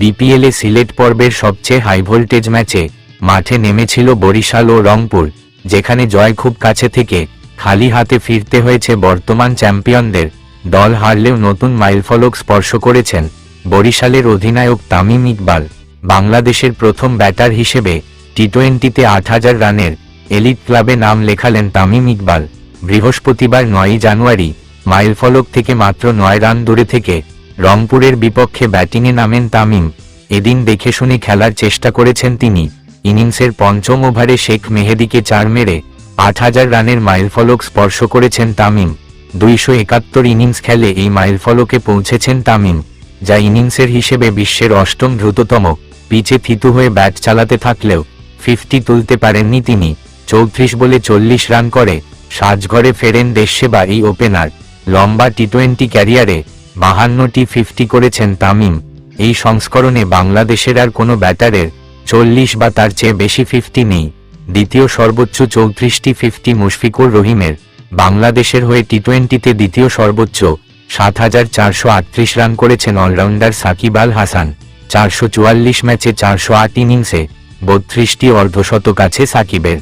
বিপিএলে সিলেট পর্বের সবচেয়ে হাই ভোল্টেজ ম্যাচে মাঠে নেমেছিল বরিশাল ও রংপুর, যেখানে জয় খুব কাছে থেকে খালি হাতে ফিরতে হয়েছে বর্তমান চ্যাম্পিয়নদের। দল হারলেও নতুন মাইলফলক স্পর্শ করেছেন বরিশালের অধিনায়ক তামিম ইকবাল। বাংলাদেশের প্রথম ব্যাটার হিসেবে টি টোয়েন্টিতে আট হাজার রানের এলিট ক্লাবে নাম লেখালেন তামিম ইকবাল। বৃহস্পতিবার নয়ই জানুয়ারি মাইলফলক থেকে মাত্র নয় রান দূরে থেকে রংপুরের বিপক্ষে ব্যাটিংয়ে নামেন তামিম। এদিন দেখে শুনে খেলার চেষ্টা করেছেন তিনি। ইনিংসের পঞ্চম ওভারে শেখ মেহেদিকে চার মেরে আট হাজার রানের মাইলফলক স্পর্শ করেছেন তামিম। দুইশো একাত্তর ইনিংস খেলে এই মাইলফলকে পৌঁছেছেন তামিম, যা ইনিংসের হিসেবে বিশ্বের অষ্টম দ্রুততম। পিচে থিতু হয়ে ব্যাট চালাতে থাকলেও ফিফটি তুলতে পারেননি তিনি। চৌত্রিশ বলে চল্লিশ রান করে, সাজঘরে ফেরেন দেশসেবা এই ওপেনার। লম্বা টি টোয়েন্টি ক্যারিয়ারে বাহান্নটি ফিফটি করেছেন তামিম। এই সংস্করণে বাংলাদেশের আর কোনো ব্যাটারের চল্লিশ বা তার চেয়ে বেশি ফিফটি নেই। দ্বিতীয় সর্বোচ্চ চৌত্রিশটি ফিফটি মুশফিকুর রহিমের বাংলাদেশের হয়ে টি টোয়েন্টিতে দ্বিতীয় সর্বোচ্চ সাত হাজার চারশো আটত্রিশ রান করেছেন অলরাউন্ডার সাকিব আল হাসান। চারশো চুয়াল্লিশ ম্যাচে চারশো আট ইনিংসে বত্রিশটি অর্ধশতক আছে সাকিবের।